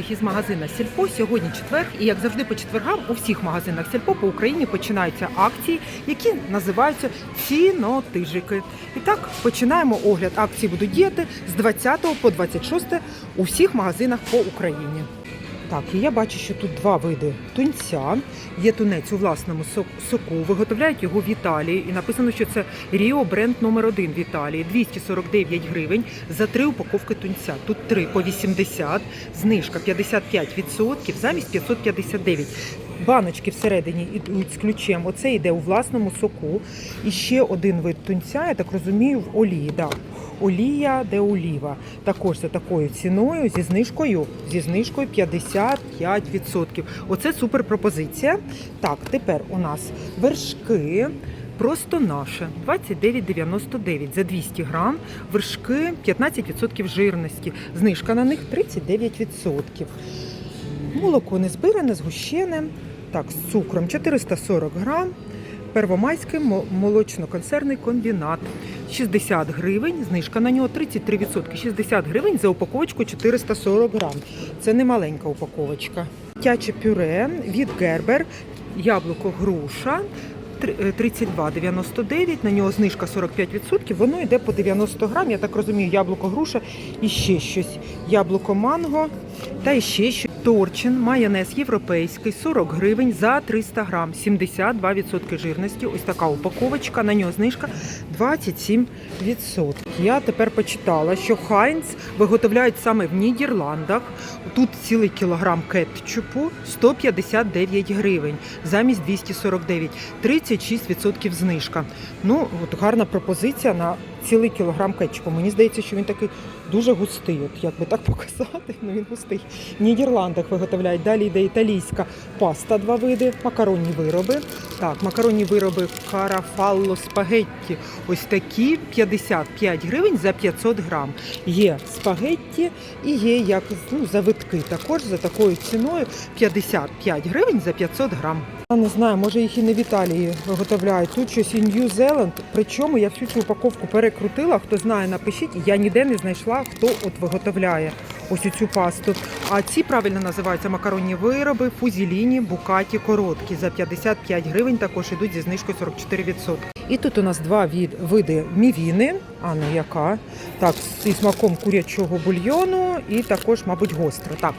всіх із магазина Сільпо. Сьогодні четвер, і як завжди по четвергам у всіх магазинах Сільпо по Україні починаються акції, які називаються цінотижики. І так починаємо огляд. Акції будуть діяти з 20 по 26 у всіх магазинах по Україні. Так, і я бачу, що тут два види тунця. Є тунець у власному соку. Виготовляють його в Італії. І написано, що це Ріо бренд номер один в Італії. 249 гривень за три упаковки тунця. Тут три по 80, знижка 55% замість 559. Баночки всередині йдуть з ключем. Оце йде у власному соку. І ще один вид тунця, я так розумію, в олії. Да. Олія де оліва. Також за такою ціною зі знижкою, зі знижкою 55%. Оце супер пропозиція. Так, тепер у нас вершки. Просто наше 29,99 за 200 грам. Вершки 15% жирності. Знижка на них 39%. Молоко не збиране, згущене. Так, з цукром 440 грам. Первомайський мо- молочно-консервний комбінат. 60 гривень, знижка на нього 33%. 60 гривень за упаковочку 440 грам. Це не маленька упаковочка. Тяче пюре від Гербер, яблуко груша. Три- е, 32,99, на нього знижка 45%, воно йде по 90 грам, я так розумію, яблуко груша і ще щось. Яблуко манго та ще щось. Торчин, майонез європейський, 40 гривень за 300 грам, 72% жирності. Ось така упаковочка, на нього знижка 27%. Я тепер почитала, що Хайнц виготовляють саме в Нідерландах. Тут цілий кілограм кетчупу 159 гривень замість 249, 36% знижка. Ну, от гарна пропозиція на цілий кілограм кетчупу. Мені здається, що він такий дуже густий. От як би так показати, ну він густий. В Нідерландах виготовляють. Далі йде італійська паста, два види, макаронні вироби. Так, макаронні вироби карафалло спагетті. Ось такі 55 гривень за 500 грам. Є спагетті і є як ну, завитки. Також за такою ціною 55 гривень за 500 грам. Я не знаю, може їх і не в Італії виготовляють. Тут щось і Нью-Зеланд. Причому я всю цю упаковку перекрутила. Хто знає, напишіть. Я ніде не знайшла, хто от виготовляє ось цю пасту. А ці правильно називаються макаронні вироби, фузіліні, букаті, короткі. За 55 гривень також ідуть зі знижкою 44%. І тут у нас два від, види мівіни. А ну яка? Так, зі смаком курячого бульйону і також, мабуть, гостро. Так,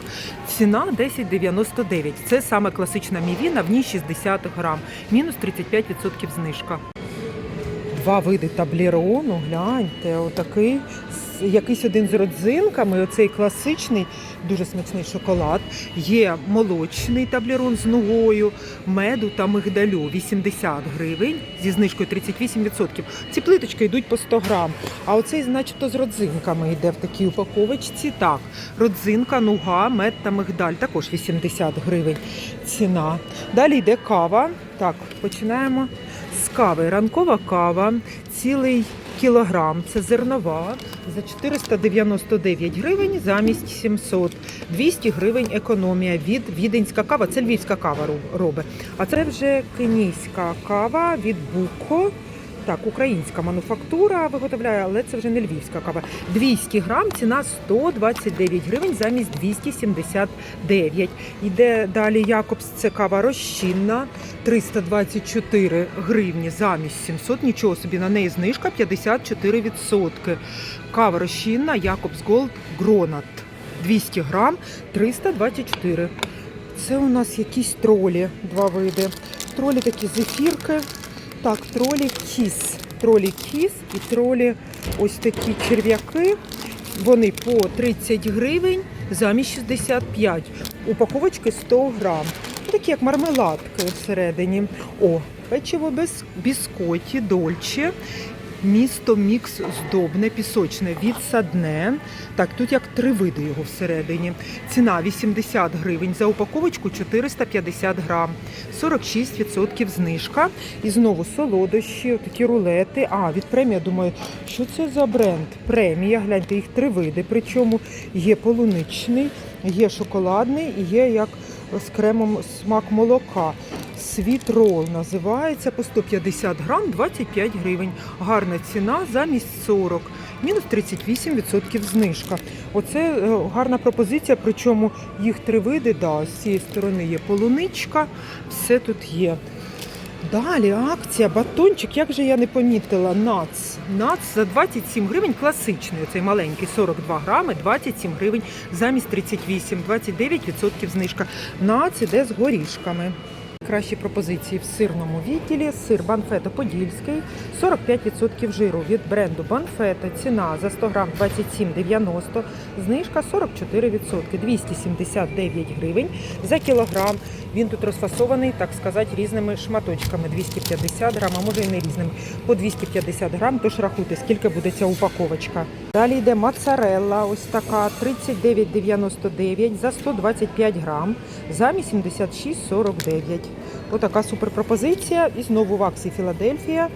ціна 10,99. Це саме класична мівіна, в ній 60 грам, мінус 35% знижка. Два види таблерону, гляньте, отакий, якийсь один з родзинками, оцей класичний, дуже смачний шоколад. Є молочний таблерон з нугою, меду та мигдалю 80 гривень зі знижкою 38%. Ці плиточки йдуть по 100 грам. А оцей, начебто, з родзинками йде в такій упаковочці. Так, родзинка, нуга, мед та мигдаль також 80 гривень ціна. Далі йде кава. Так, починаємо з кави. Ранкова кава, цілий кілограм. Це зернова за 499 гривень замість 700. 200 гривень економія від віденська кава. Це львівська кава робить. А це вже кенійська кава від Буко. Так, українська мануфактура виготовляє, але це вже не львівська кава. 200 грам, ціна 129 гривень замість 279. Іде далі Якобс, це кава розчинна, 324 гривні замість 700. Нічого собі, на неї знижка 54%. Кава розчинна, Якобс Голд Гронат. 200 грам, 324. Це у нас якісь тролі, два види. Тролі такі зефірки. Так, тролі кіс. Тролі кіс і тролі ось такі черв'яки. Вони по 30 гривень замість 65. Упаковочки 100 грам. Такі як мармеладки всередині. О, печиво без біскоті, дольче. Місто мікс здобне, пісочне від садне. Так, тут як три види його всередині. Ціна 80 гривень за упаковочку 450 грам, 46% знижка. І знову солодощі, такі рулети. А, від премія, думаю, що це за бренд? Премія, гляньте, їх три види. Причому є полуничний, є шоколадний і є як з кремом смак молока. Світ рол називається по 150 грам 25 гривень. Гарна ціна замість 40. мінус 38% знижка. Оце е, гарна пропозиція, причому їх три види. Да, з цієї сторони є полуничка, все тут є. Далі акція, батончик, як же я не помітила, нац. Нац за 27 гривень класичний, цей маленький 42 грами, 27 гривень замість 38, 29% знижка. Нац іде з горішками. Кращі пропозиції в сирному відділі. Сир Банфета Подільський, 45% жиру від бренду Банфета. Ціна за 100 грам 27,90, знижка 44%, 279 гривень за кілограм. Він тут розфасований, так сказати, різними шматочками. 250 грам, а може і не різними. По 250 грам, тож рахуйте, скільки буде ця упаковочка. Далі йде моцарелла, ось така, 39,99 за 125 грам, замість 76,49. Отака суперпропозиція. І знову в акції Філадельфія.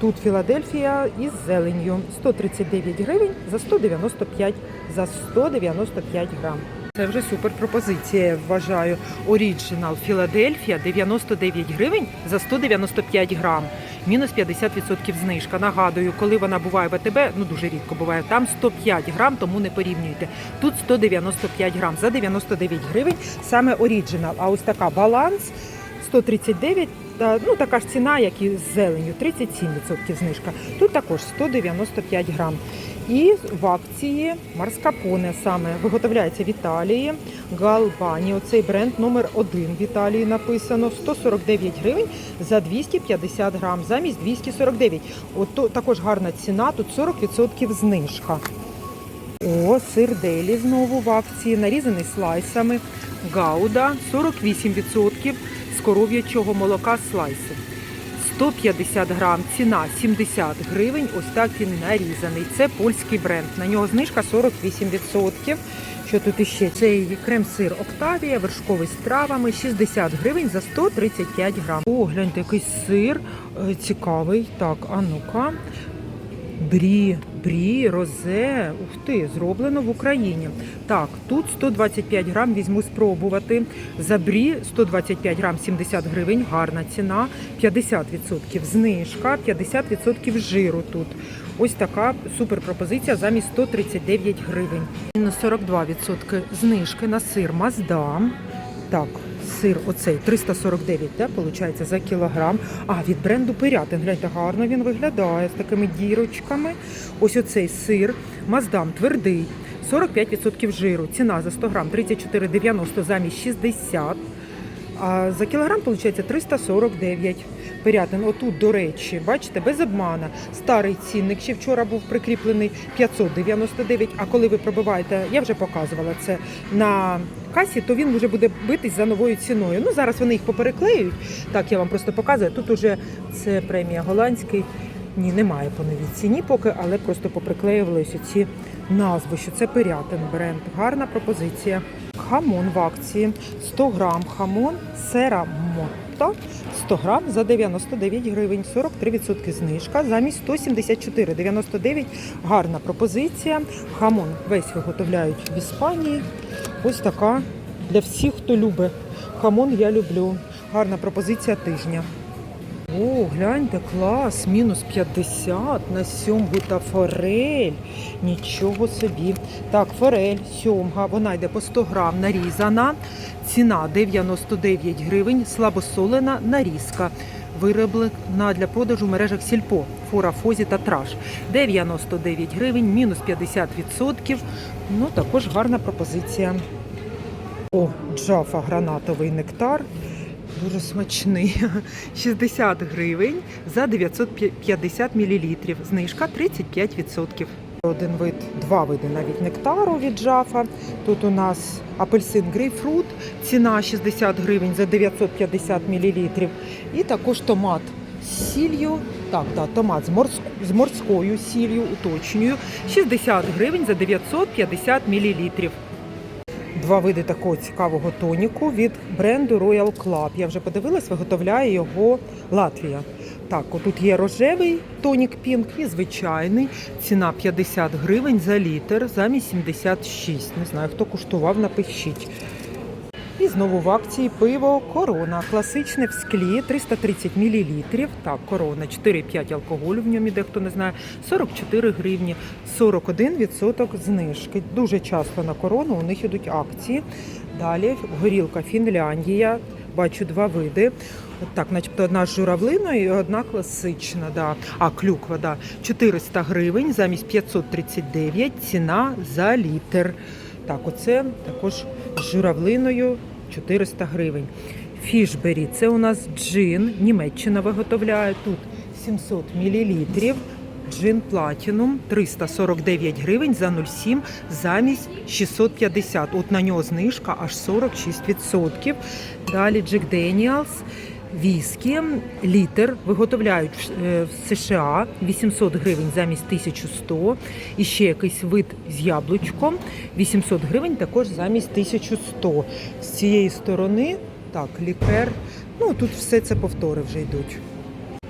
Тут Філадельфія із зеленню. 139 гривень за 195 за 195 грам. Це вже суперпропозиція, я вважаю. Оріджинал Філадельфія 99 гривень за 195 грам. Мінус 50% знижка. Нагадую, коли вона буває в АТБ, ну дуже рідко буває, там 105 грам, тому не порівнюйте. Тут 195 грам за 99 гривень, саме оріджинал. А ось така баланс 139, та, ну така ж ціна, як і з зеленю, 37% знижка. Тут також 195 грам. І в акції Марскапоне саме виготовляється в Італії. Галбані. Оцей бренд номер один в Італії написано 149 гривень за 250 грам, замість 249. От також гарна ціна, тут 40% знижка. О, сир Делі знову в акції, нарізаний слайсами. Гауда 48% з коров'ячого молока слайси. 150 грам, ціна 70 гривень. Ось так він нарізаний. Це польський бренд. На нього знижка 48%. Що тут іще? Цей крем-сир Октавія, вершковий з травами, 60 гривень за 135 грам. О, гляньте, якийсь сир е, цікавий. Так, а ну-ка. Брі, брі, розе. Ух ти, зроблено в Україні. Так, тут 125 грам візьму спробувати. За брі 125 грам 70 гривень, гарна ціна. 50% знижка, 50% жиру тут. Ось така суперпропозиція замість 139 гривень. Мінус 42% знижки на сир Маздам. Так, сир оцей 349, да, виходить, за кілограм. А, від бренду Пирятин. Гляньте, гарно він виглядає з такими дірочками. Ось оцей сир Маздам твердий, 45% жиру. Ціна за 100 грам 34,90 замість 60. А за кілограм виходить 349. Пирятин, отут, до речі, бачите, без обмана. Старий цінник ще вчора був прикріплений 599, а коли ви пробиваєте, я вже показувала це на касі, то він вже буде битись за новою ціною. Ну, зараз вони їх попереклеюють. Так, я вам просто показую. Тут уже це премія голландський. Ні, немає по новій ціні поки, але просто поприклеювали ці назви, що це Пирятин бренд. Гарна пропозиція. Хамон в акції 100 грам хамон сера Мотто 100 грам за 99 гривень, 43% знижка, замість 174,99 гарна пропозиція. Хамон весь виготовляють в Іспанії. Ось така для всіх, хто любить. Хамон я люблю. Гарна пропозиція тижня. О, гляньте, клас, мінус 50 на сьомгу та форель. Нічого собі. Так, форель, сьомга, вона йде по 100 грам нарізана. Ціна 99 гривень, слабосолена нарізка. Вироблена для продажу в мережах Сільпо, Фора, Фозі та Траш. 99 гривень, мінус 50%. Ну, також гарна пропозиція. О, джафа гранатовий нектар. Дуже смачний. 60 гривень за 950 мл. Знижка 35%. Один вид, два види навіть нектару від джафа. Тут у нас апельсин грейпфрут, ціна 60 гривень за 950 мл. І також томат з сіллю. Так, так, томат з, морськ... з морською сіллю, уточнюю. 60 гривень за 950 мл. Два види такого цікавого тоніку від бренду Royal Club. Я вже подивилась, виготовляє його Латвія. Так, отут є рожевий тонік Пінк і звичайний. Ціна 50 гривень за літр, замість 76. Не знаю, хто куштував, напишіть. І знову в акції пиво Корона. Класичне в склі 330 мл. Так, корона, 4,5 алкоголю в ньому, іде, хто не знає, 44 гривні, 41% знижки. Дуже часто на корону у них ідуть акції. Далі горілка Фінляндія. Бачу два види. Так, начебто одна з журавлиною і одна класична. Да. А клюква, да. 400 гривень замість 539 ціна за літр. Так, оце також з журавлиною 400 гривень. Фішбері це у нас джин. Німеччина виготовляє тут 700 мл. Джин Платінум 349 гривень за 0,7 замість 650. От на нього знижка аж 46%. Далі Джек Деніалс. Віскі, літр виготовляють в- е, США 800 гривень замість 1100. І ще якийсь вид з яблучком 800 гривень також замість 1100. З цієї сторони, так, лікер. Ну тут все це повтори вже йдуть.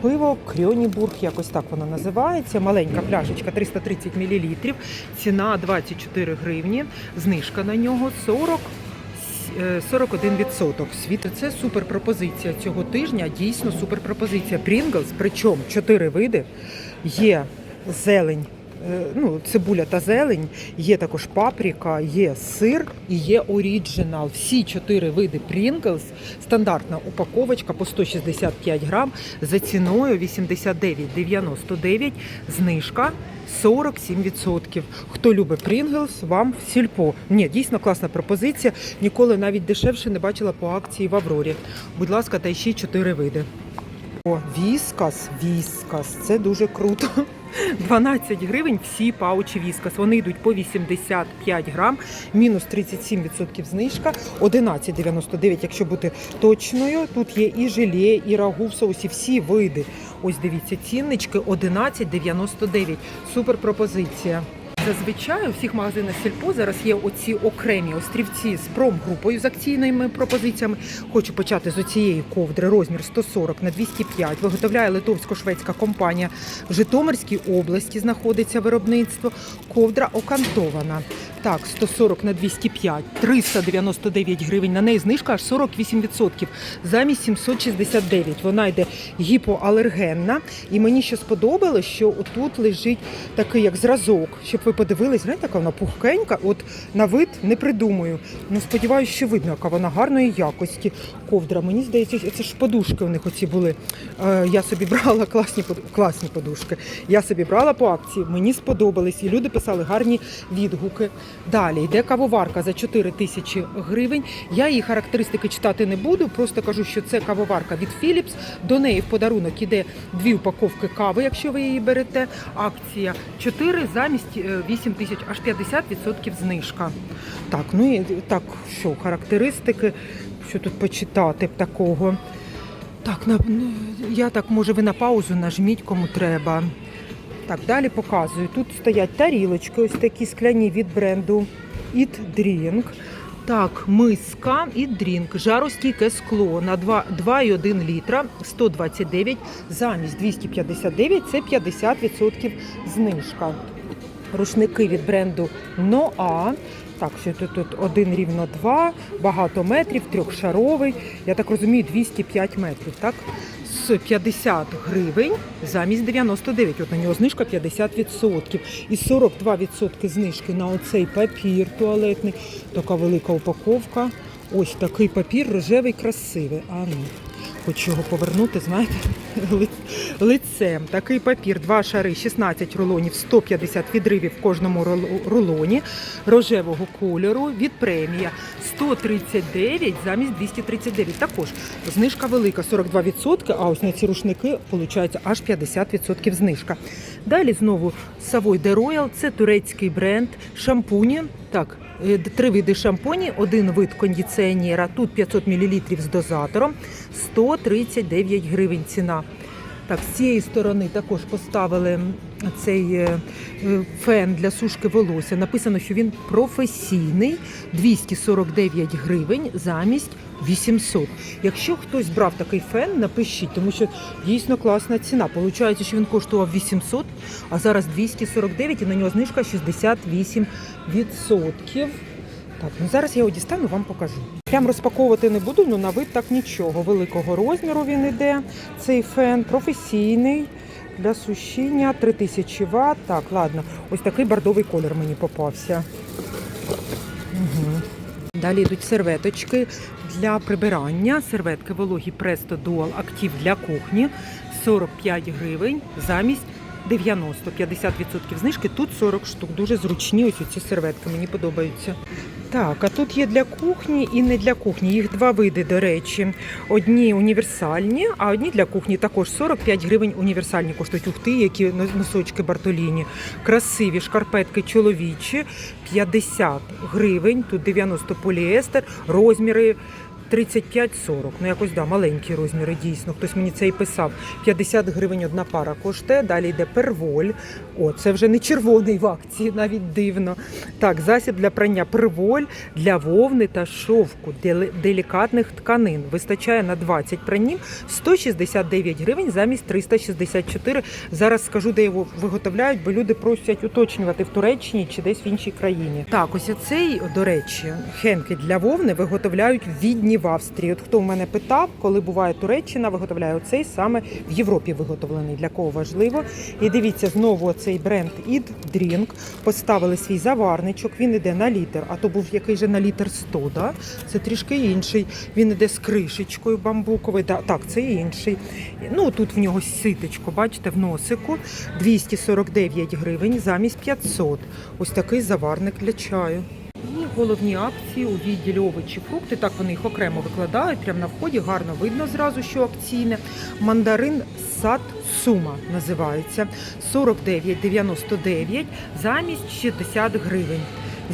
Пиво Крьонібург, якось так воно називається. Маленька пляшечка 330 мл. Ціна 24 гривні. Знижка на нього 40. Е, 41%. Світ це супер пропозиція цього тижня. Дійсно супер пропозиція. Pringles, причому чотири види. Є зелень, ну, цибуля та зелень, є також паприка, є сир і є оріджинал. Всі чотири види Pringles, стандартна упаковочка по 165 грам за ціною 89,99, знижка 47%. Хто любить Pringles, вам в сільпо. Ні, дійсно класна пропозиція. Ніколи навіть дешевше не бачила по акції в Аврорі. Будь ласка, та ще чотири види. О, віскас, віскас, це дуже круто. 12 гривень всі паучі віскас. Вони йдуть по 85 грам, мінус 37% знижка, 11,99, якщо бути точною. Тут є і желе, і рагу в соусі, всі види. Ось дивіться, ціннички 11,99. Супер пропозиція. Зазвичай у всіх магазинах сільпо зараз є оці окремі острівці з промгрупою з акційними пропозиціями. Хочу почати з оцієї ковдри. Розмір 140 на 205. Виготовляє литовсько-шведська компанія в Житомирській області. Знаходиться виробництво. Ковдра окантована. Так, 140 на 205, 399 гривень. На неї знижка аж 48%. Замість 769. Вона йде гіпоалергенна. І мені ще сподобалось, що тут лежить такий як зразок, щоб ви подивились, знаєте, яка вона пухкенька. От на вид не придумаю. Ну сподіваюся, що видно, яка вона гарної якості. Ковдра. Мені здається, це ж подушки у них оці були. Е, я собі брала класні класні подушки. Я собі брала по акції. Мені сподобались, і люди писали гарні відгуки. Далі йде кавоварка за 4 тисячі гривень. Я її характеристики читати не буду. Просто кажу, що це кавоварка від Philips. До неї в подарунок іде дві упаковки кави, якщо ви її берете. Акція 4 замість е, 8 тисяч, аж 50% знижка. Так, ну і так, що характеристики, що тут почитати такого. Так, на, ну, я так, може, ви на паузу нажміть, кому треба. Так, далі показую. Тут стоять тарілочки, ось такі скляні від бренду Eat Drink. Так, миска і дрінк, жаростійке скло на 2,1 літра, 129, замість 259 це 50% знижка. Рушники від бренду Noa. Так, що тут, тут один рівно два, багато метрів, трьохшаровий. Я так розумію, 205 метрів. Так? З 50 гривень замість 99. От на нього знижка 50%. І 42% знижки на оцей папір туалетний. Така велика упаковка. Ось такий папір рожевий, красивий. А ну, хочу його повернути, знаєте, лицем. Такий папір, два шари, 16 рулонів, 150 відривів в кожному руло- рулоні рожевого кольору від премія 139 замість 239. Також знижка велика 42%, а ось на ці рушники виходить аж 50% знижка. Далі знову Savoy de Royal, це турецький бренд, шампуні. Так, три види шампуні, один вид кондиціонера, тут 500 мл з дозатором, 139 гривень ціна. Так, з цієї сторони також поставили цей е, фен для сушки волосся. Написано, що він професійний, 249 гривень замість 800. Якщо хтось брав такий фен, напишіть, тому що дійсно класна ціна. Получається, що він коштував 800, а зараз 249 і на нього знижка 68%. Так, ну зараз я його дістану, вам покажу. Прям розпаковувати не буду, ну на вид так нічого. Великого розміру він іде. Цей фен професійний для сушіння 3000 Вт. Так, ладно, ось такий бордовий колір мені попався. Угу. Далі йдуть серветочки для прибирання. Серветки вологі Presto Dual Active для кухні 45 гривень замість 90, 50% знижки. Тут 40 штук. Дуже зручні ось ці серветки, мені подобаються. Так, а тут є для кухні і не для кухні. Їх два види, до речі. Одні універсальні, а одні для кухні також 45 гривень універсальні коштують ухти, які носочки Бартоліні. Красиві шкарпетки чоловічі 50 гривень, тут 90 поліестер, розміри 35-40. Ну якось да, маленькі розміри дійсно. Хтось мені це і писав. 50 гривень одна пара коштує. Далі йде перволь. О, це вже не червоний в акції, навіть дивно. Так, засіб для прання перволь для вовни та шовку делікатних тканин. Вистачає на 20 пранів 169 гривень замість 364. Зараз скажу, де його виготовляють, бо люди просять уточнювати в Туреччині чи десь в іншій країні. Так, ось цей, до речі, хенки для вовни виготовляють в Відні в Австрії. От хто в мене питав, коли буває Туреччина, виготовляє оцей саме в Європі виготовлений. Для кого важливо. І дивіться, знову цей бренд Id Drink поставили свій заварничок. Він іде на літр, а то був який же на літр 100, да? Це трішки інший. Він іде з кришечкою бамбуковою. Да, так, це інший. Ну тут в нього ситечко, бачите, в носику 249 гривень замість 500. Ось такий заварник для чаю. І головні акції у відділі овочі, фрукти. Так вони їх окремо викладають. Прямо на вході гарно видно зразу, що акційне. Мандарин сад сума називається 49,99 замість 60 гривень.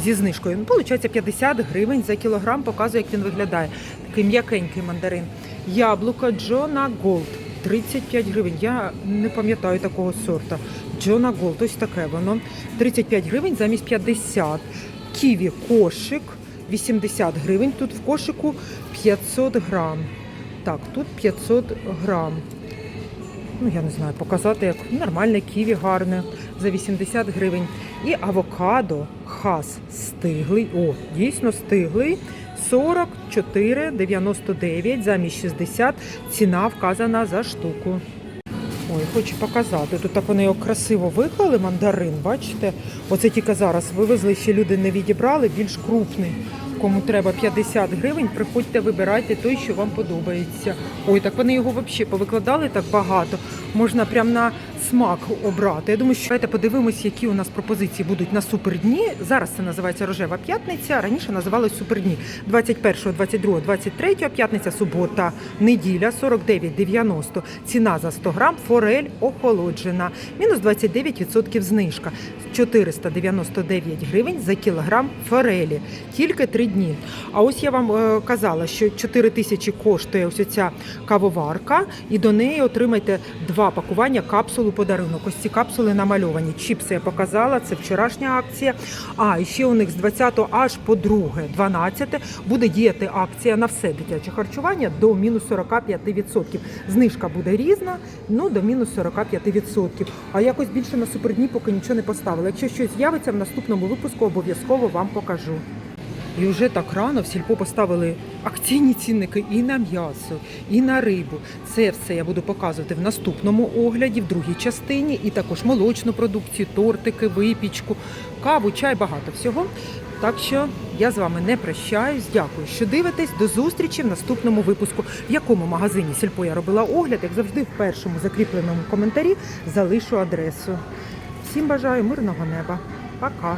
Зі знижкою. Ну, Получається 50 гривень за кілограм, показує, як він виглядає. Такий м'якенький мандарин. Яблуко Джона Голд 35 гривень. Я не пам'ятаю такого сорта. Джона Голд, ось таке воно. 35 гривень замість 50. Ківі кошик 80 гривень. Тут в кошику 500 грам. Так, тут 500 грам. Ну, я не знаю, показати, як нормальне ківі гарне за 80 гривень. І авокадо хас стиглий. О, дійсно стиглий. 44,99 замість 60. Ціна вказана за штуку. Ой, хочу показати. Тут так вони його красиво виклали, мандарин, бачите? Оце тільки зараз вивезли, ще люди не відібрали, більш крупний. Кому треба 50 гривень, приходьте, вибирайте той, що вам подобається. Ой, так вони його взагалі повикладали так багато. Можна прям на смак обрати. Я думаю, що давайте подивимось, які у нас пропозиції будуть на супердні. Зараз це називається рожева п'ятниця. Раніше називалось супердні. 21, 22, 23 п'ятниця, субота, неділя 49,90. Ціна за 100 грам, форель охолоджена. Мінус 29% знижка. 499 гривень за кілограм форелі. Тільки 3 дні. А ось я вам е, казала, що 4 тисячі коштує ось ця кавоварка, і до неї отримайте два пакування капсулу подарунок. Ось ці капсули намальовані. Чіпси я показала, це вчорашня акція. А і ще у них з 20 аж по 2, 12 буде діяти акція на все дитяче харчування до мінус 45%. Знижка буде різна, ну до мінус 45%. А якось більше на супердні поки нічого не поставила. Якщо щось з'явиться в наступному випуску, обов'язково вам покажу. І вже так рано в сільпо поставили акційні цінники і на м'ясо, і на рибу. Це все я буду показувати в наступному огляді, в другій частині, і також молочну продукцію, тортики, випічку, каву, чай, багато всього. Так що я з вами не прощаюсь. Дякую, що дивитесь. До зустрічі в наступному випуску. В якому магазині сільпо я робила огляд, як завжди, в першому закріпленому коментарі залишу адресу. Всім бажаю мирного неба. Пока!